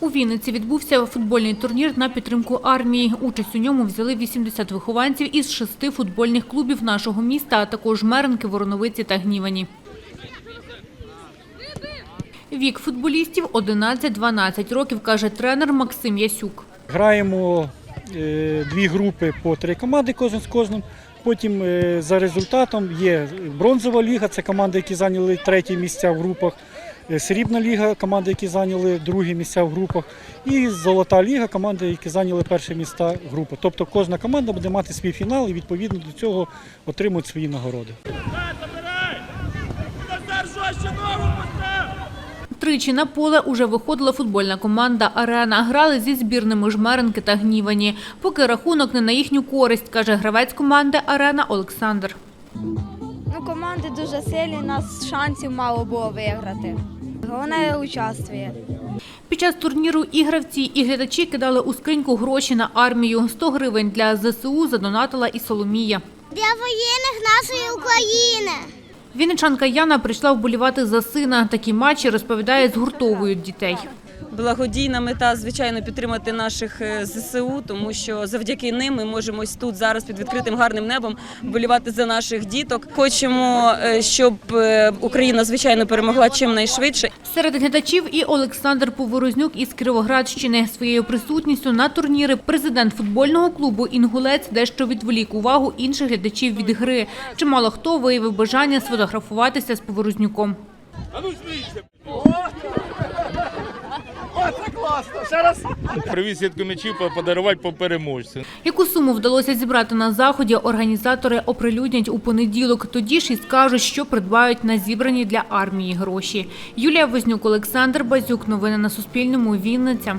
У Вінниці відбувся футбольний турнір на підтримку армії. Участь у ньому взяли 80 вихованців із шести футбольних клубів нашого міста, а також Меренки, Вороновиці та Гнівані. Вік футболістів 11-12 років, каже тренер Максим Ясюк. Граємо е, дві групи по три команди кожен з кожним. Потім е, за результатом є бронзова ліга, це команди, які зайняли треті місця в групах. Е, Срібна ліга, команди, які зайняли другі місця в групах, і золота ліга, команди, які зайняли перші місця в групах. Тобто кожна команда буде мати свій фінал і відповідно до цього отримують свої нагороди. Тричі на поле уже виходила футбольна команда «Арена». Грали зі збірними Жмеренки та Гнівані. Поки рахунок не на їхню користь, каже гравець команди «Арена» Олександр. Ну, команди дуже сильні, у нас шансів мало було виграти. Головне участвує. Під час турніру і гравці, і глядачі кидали у скриньку гроші на армію. 100 гривень для ЗСУ задонатила і Соломія. для воєнних нашої України. Вінничанка Яна прийшла вболівати за сина. Такі матчі, розповідає, згуртовують дітей. Благодійна мета, звичайно, підтримати наших е, ЗСУ, тому що завдяки ним ми можемо ось тут зараз під відкритим гарним небом вболівати за наших діток. Хочемо, е, щоб е, Україна звичайно перемогла чим найшвидше. Серед глядачів і Олександр Поворознюк із Кіровоградщини. Своєю присутністю на турніри президент футбольного клубу «Інгулець» дещо відволік увагу інших глядачів від гри. Чимало хто виявив бажання сфотографуватися з Поворознюком. А ну смійся! О, це класно! Ще раз! Привіз сітку м'ячів подарувати по переможцю. Яку суму вдалося зібрати на заході, організатори оприлюднять у понеділок. Тоді ж і скажуть, що придбають на зібрані для армії гроші. Юлія Вознюк, Олександр Базюк. Новини на Суспільному. Вінниця.